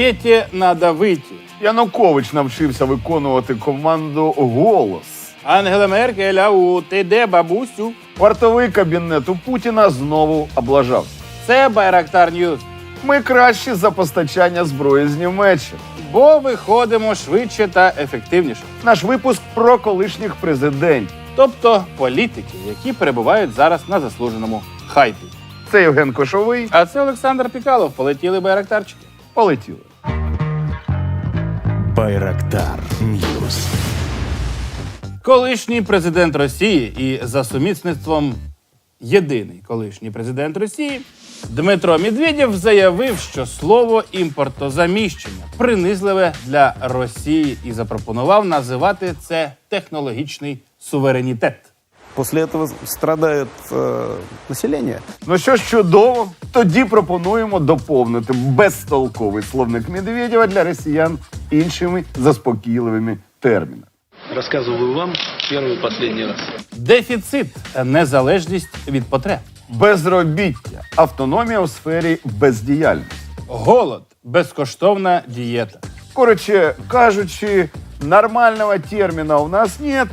Петі надо вийти. Янукович навчився виконувати команду голос. Ангела Меркель, ау, ти де, бабусю? Вартовий кабінет у Путіна знову облажався. Це Байрактар Ньюз. Ми кращі за постачання зброї з Німеччини. Бо виходимо швидше та ефективніше. Наш випуск про колишніх президентів. Тобто політиків, які перебувають зараз на заслуженому хайпі. Це Євген Кошовий. А це Олександр Пікалов. Полетіли байрактарчики. Полетіли. Байрактар Ньюс. Колишній президент Росії і за сумісництвом єдиний колишній президент Росії Дмитро Медведєв заявив, що слово імпортозаміщення принизливе для Росії і запропонував називати це технологічний суверенітет. После этого страдает э, население. Ну що ж чудово, тоді пропонуємо доповнити безтолковий словник Медведєва для росіян іншими заспокійливими термінами. Рассказываю вам первый и последний раз. Дефіцит незалежність від потреб, Безробіття, автономія у сфері бездіяльності. голод, безкоштовна дієта. Короче кажучи, нормального термина у нас нет,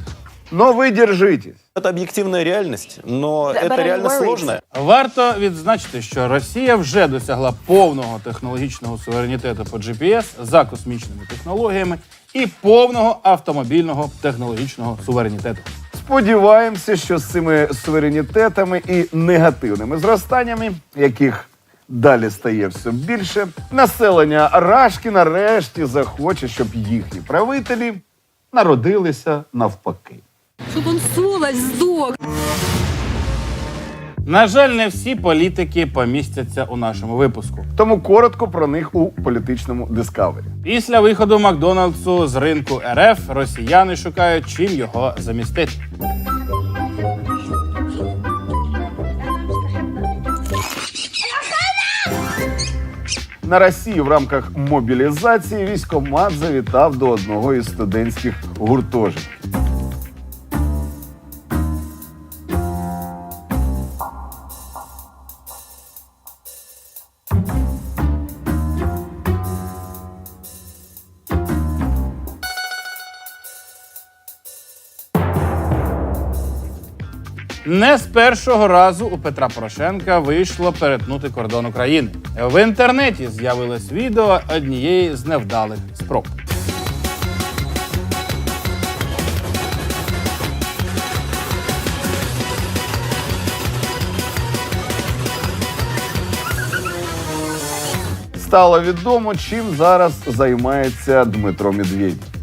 но вы держитесь. Это объективная реальность, но but это I'm реально worried. сложно. Варто відзначити, що Росія вже досягла повного технологічного суверенітету по GPS за космічними технологіями і повного автомобільного технологічного суверенітету. Сподіваємося, що з цими суверенітетами і негативними зростаннями, яких далі стає все більше, населення Рашки нарешті захоче, щоб їхні правителі народилися навпаки. Щоб он сволочь здох. На жаль, не всі політики помістяться у нашому випуску. Тому коротко про них у політичному дискавері. Після виходу Макдональдсу з ринку РФ росіяни шукають чим його замістити. На Росії в рамках мобілізації військомат завітав до одного із студентських гуртожитків. Не з першого разу у Петра Порошенка вийшло перетнути кордон України. В інтернеті з'явилось відео однієї з невдалих спроб. Стало відомо, чим зараз займається Дмитро Медведєв.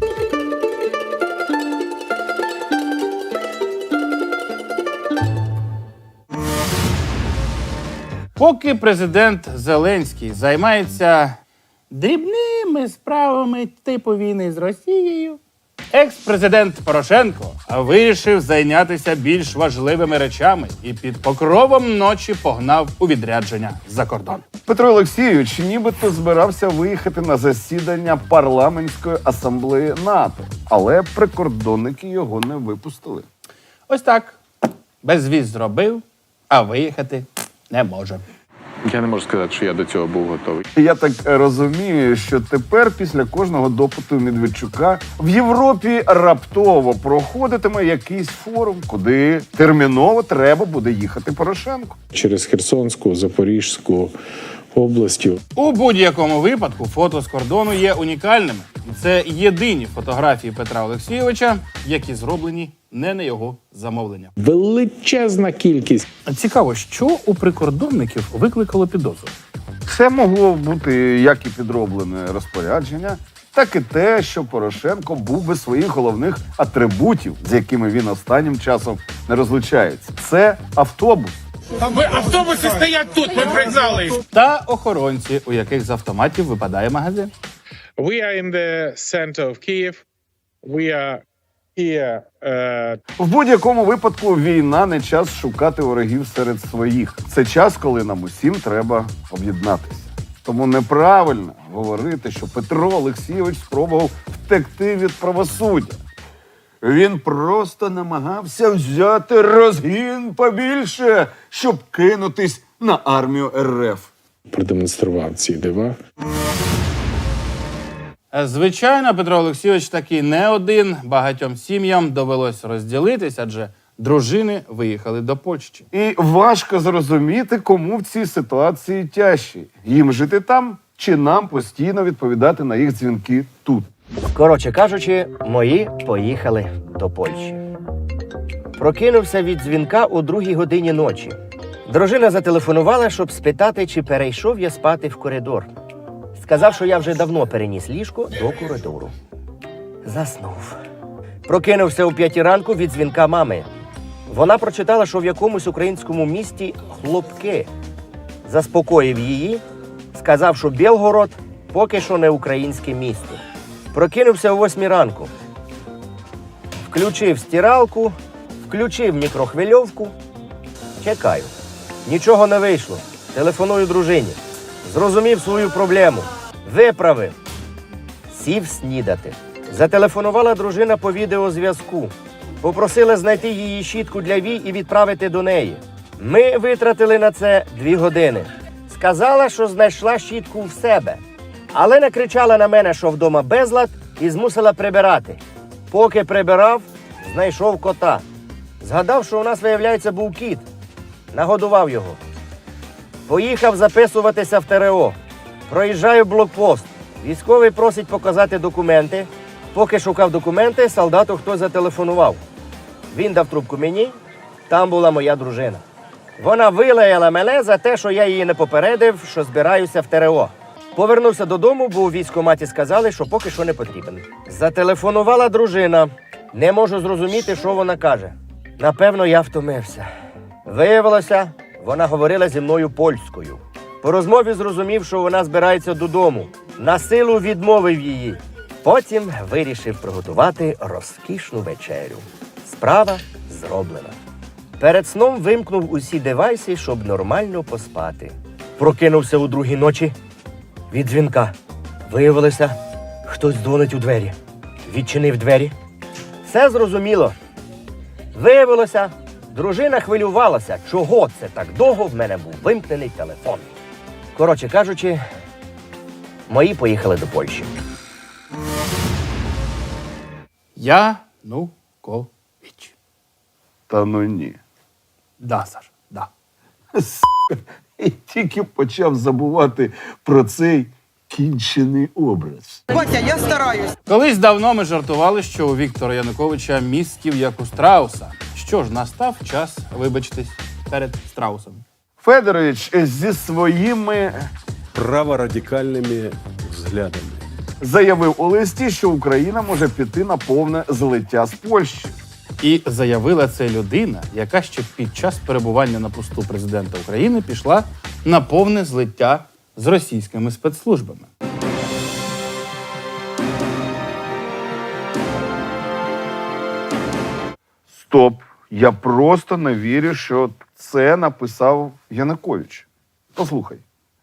Поки президент Зеленський займається дрібними справами типу війни з Росією, екс-президент Порошенко вирішив зайнятися більш важливими речами і під покровом ночі погнав у відрядження за кордон. Петро Олексійович нібито збирався виїхати на засідання парламентської асамблеї НАТО, але прикордонники його не випустили. Ось так. Безвіз зробив, а виїхати не може. Я не можу сказати, що я до цього був готовий. Я так розумію, що тепер, після кожного допиту Медведчука, в Європі раптово проходитиме якийсь форум, куди терміново треба буде їхати Порошенко. через Херсонську, Запорізьку області. У будь-якому випадку фото з кордону є унікальними. Це єдині фотографії Петра Олексійовича, які зроблені не на його замовлення. Величезна кількість Цікаво, що у прикордонників викликало підозру. Це могло бути як і підроблене розпорядження, так і те, що Порошенко був без своїх головних атрибутів, з якими він останнім часом не розлучається. Це автобус. Автобуси стоять тут, ми признали. Та охоронці, у яких з автоматів випадає магазин. We are in the center of Kyiv. We are here uh, В будь-якому випадку війна не час шукати ворогів серед своїх. Це час, коли нам усім треба об'єднатися. Тому неправильно говорити, що Петро Олексійович спробував втекти від правосуддя. Він просто намагався взяти розгін побільше, щоб кинутись на армію РФ. продемонстрував ці дива. Е, Звичайно, Петро Олексійович такий не один. Багатьом сім'ям довелось розділитись, адже дружини виїхали до Польщі. І важко зрозуміти, кому в цій ситуації тяжче. Їм жити там чи нам постійно відповідати на їх дзвінки тут. Коротше кажучи, мої поїхали до Польщі. Прокинувся від дзвінка о другій годині ночі. Дружина зателефонувала, щоб спитати, чи перейшов я спати в коридор. Сказав, що я вже давно переніс ліжко до коридору. Заснув. Прокинувся о п'ятій ранку від дзвінка мами. Вона прочитала, що в якомусь українському місті хлопки. Заспокоїв її, сказав, що Білгород поки що не українське місто. Прокинувся о восьмій ранку. Включив стиралку, включив мікрохвильовку. Чекаю. Нічого не вийшло. Телефоную дружині. Зрозумів свою проблему. Виправив. Сів снідати. Зателефонувала дружина по відеозв'язку. Попросила знайти її щітку для вій і відправити до неї. Ми витратили на це дві години. Сказала, що знайшла щітку в себе, але накричала на мене, що вдома безлад, і змусила прибирати. Поки прибирав, знайшов кота. Згадав, що у нас, виявляється, був кіт. Нагодував його. Поїхав записуватися в ТРО. Проїжджаю блокпост. Військовий просить показати документи. Поки шукав документи, солдату хтось зателефонував. Він дав трубку мені, там була моя дружина. Вона вилаяла мене за те, що я її не попередив, що збираюся в ТРО. Повернувся додому, бо у військкоматі сказали, що поки що не потрібен. Зателефонувала дружина. Не можу зрозуміти, що вона каже. Напевно, я втомився. Виявилося, вона говорила зі мною польською. По розмові зрозумів, що вона збирається додому. На силу відмовив її. Потім вирішив приготувати розкішну вечерю. Справа зроблена. Перед сном вимкнув усі девайси, щоб нормально поспати. Прокинувся у другій ночі від дзвінка. Виявилося, хтось дзвонить у двері. Відчинив двері. Все зрозуміло. Виявилося, дружина хвилювалася, чого це так довго в мене був вимкнений телефон. Коротше кажучи, мої поїхали до Польщі. Янукович. Та ну ні. Да, Саш, да. І тільки почав забувати про цей кінчений образ. Батя, я стараюсь. Колись давно ми жартували, що у Віктора Януковича мізків як у страуса. Що ж, настав час вибачитись перед страусом. Федорович зі своїми Праворадикальными взглядами. заявив у листі, що Україна може піти на повне злиття з Польщі. І заявила це людина, яка ще під час перебування на посту президента України пішла на повне злиття з російськими спецслужбами. Стоп. Я просто не вірю, що це написав Янукович. Послухай.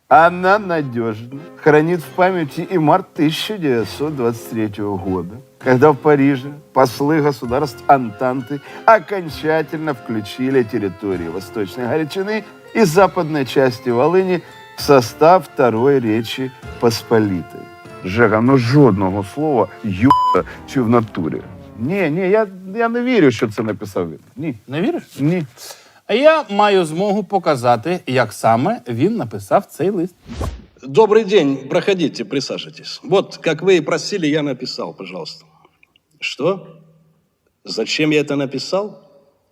Она надежно хранит в памяти и март 1923 года, когда в Париже послы государств Антанты окончательно включили территории Восточной Галичины и западной части Волыни в состав Второй Речи Посполитой. Жека, ну жодного слова «юта» чи в натурі. Ні, ні, я, я не вірю, що це написав він. Ні. Не віриш? Ні. А я маю змогу показати, як саме він написав цей лист. Добрый день, проходите, присаживайтесь. Вот, как вы и просили, я написал, пожалуйста. Что? Зачем я это написал?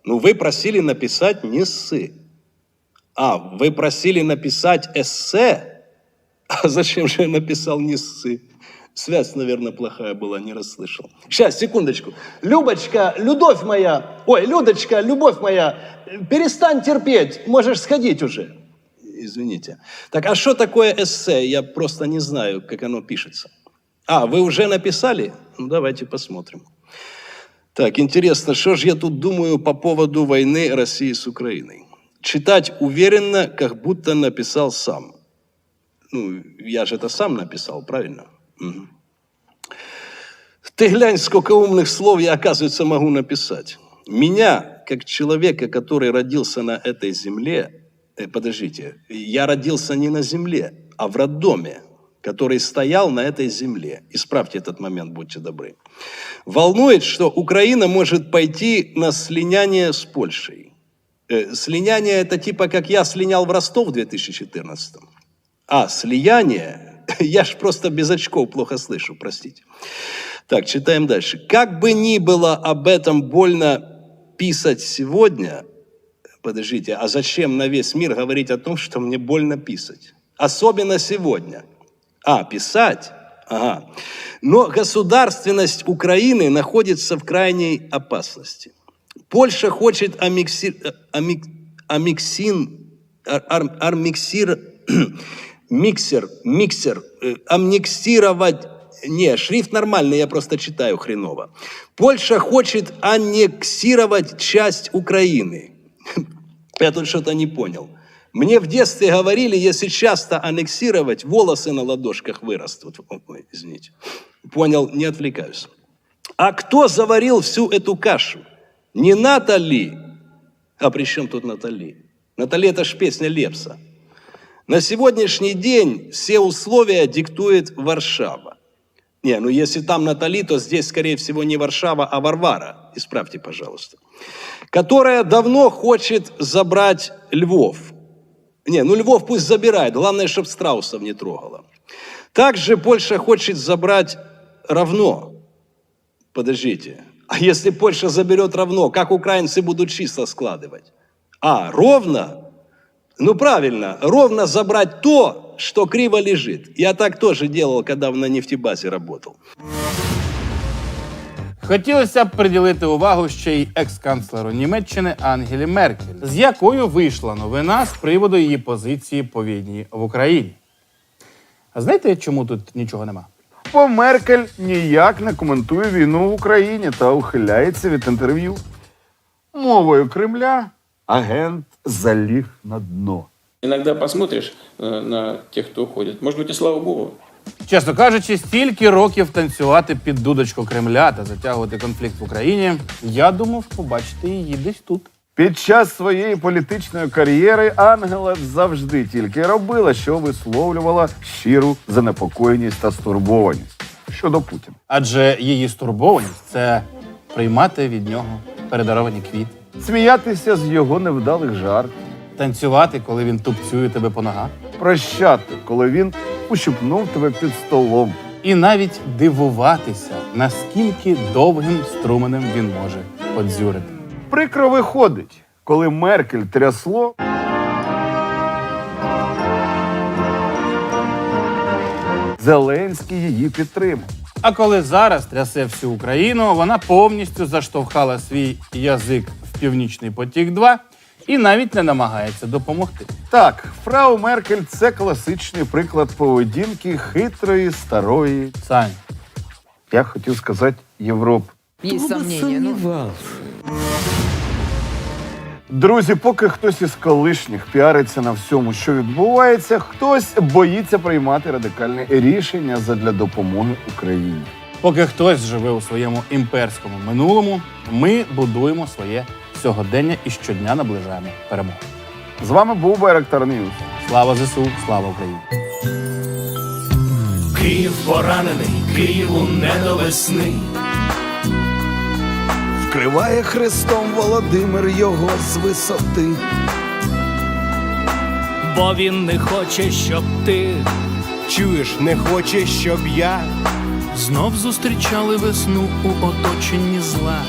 Ну, вы просили написать не ссы. А, вы просили написать эссе? А зачем же я написал не ссы? Связь, наверное, плохая была, не расслышал. Сейчас, секундочку. Любочка, любовь моя, ой, Людочка, любовь моя, перестань терпеть, можешь сходить уже. Извините. Так, а что такое эссе? Я просто не знаю, как оно пишется. А, вы уже написали? Ну, давайте посмотрим. Так, интересно, что же я тут думаю по поводу войны России с Украиной? Читать уверенно, как будто написал сам. Ну, я же это сам написал, правильно? Ты глянь, сколько умных слов я, оказывается, могу написать. Меня, как человека, который родился на этой земле, э, подождите, я родился не на земле, а в роддоме. который стоял на этой земле. Исправьте этот момент, будьте добры. Волнует, что Украина может пойти на слиняние с Польшей. Э, слиняние – это типа как я слинял в Ростов в 2014 А, слияние? Я ж просто без очков плохо слышу, простите. Так, читаем дальше. Как бы ни было об этом больно писать сегодня, подождите, а зачем на весь мир говорить о том, что мне больно писать? Особенно сегодня. А, писать? Ага. Но государственность Украины находится в крайней опасности. Польша хочет амикси... э, амик... амиксин... ар- ар- армиксир... миксер, миксер, э, амнексировать... Не, шрифт нормальный, я просто читаю хреново. Польша хочет аннексировать часть Украины. Я тут что-то не понял. Мне в детстве говорили, если часто аннексировать, волосы на ладошках вырастут. Ой, извините. Понял, не отвлекаюсь. А кто заварил всю эту кашу? Не Натали. А при чем тут Натали? Натали это ж песня Лепса. На сегодняшний день все условия диктует Варшава. Не, ну если там Натали, то здесь, скорее всего, не Варшава, а Варвара. Исправьте, пожалуйста. Которая давно хочет забрать Львов. Не, ну Львов пусть забирает, главное, чтобы страусов не трогала. Также Польша хочет забрать равно. Подождите. А если Польша заберет равно, как украинцы будут числа складывать? А, ровно? Ну правильно, ровно забрать то, что криво лежит. Я так тоже делал, когда на нефтебазе работал. Хотілося б приділити увагу ще й екс-канцлеру Німеччини Ангелі Меркель, з якою вийшла новина з приводу її позиції по війні в Україні. А знаєте, чому тут нічого нема? Бо Меркель ніяк не коментує війну в Україні та ухиляється від інтерв'ю. Мовою Кремля агент заліг на дно. Иногда посмотришь э, на тех, кто уходит. Может быть, и слава богу. Чесно кажучи, стільки років танцювати під дудочку Кремля та затягувати конфлікт в Україні, я думав побачити її десь тут. Під час своєї політичної кар'єри Ангела завжди тільки робила, що висловлювала щиру занепокоєність та стурбованість щодо Путіна. Адже її стурбованість це приймати від нього передаровані квіти, Сміятися з його невдалих жартів, танцювати, коли він тупцює тебе по ногах, прощати, коли він ущипнув тебе під столом. і навіть дивуватися, наскільки довгим струменем він може подзюрити. Прикро виходить, коли Меркель трясло. Зеленський її підтримав. А коли зараз трясе всю Україну, вона повністю заштовхала свій язик північний потік 2 і навіть не намагається допомогти. Так, фрау Меркель це класичний приклад поведінки хитрої старої. Сань, Я хотів сказати сомнения. Ну, Друзі, поки хтось із колишніх піариться на всьому, що відбувається, хтось боїться приймати радикальне рішення задля допомоги Україні. поки хтось живе у своєму імперському минулому, ми будуємо своє сьогодення і щодня наближаємо перемогу. З вами був Байрактар Ньюс. Слава ЗСУ, слава Україні! Київ поранений, Києву не до весни. Вкриває хрестом Володимир його з висоти. Бо він не хоче, щоб ти Чуєш, не хоче, щоб я знов зустрічали весну у оточенні зла.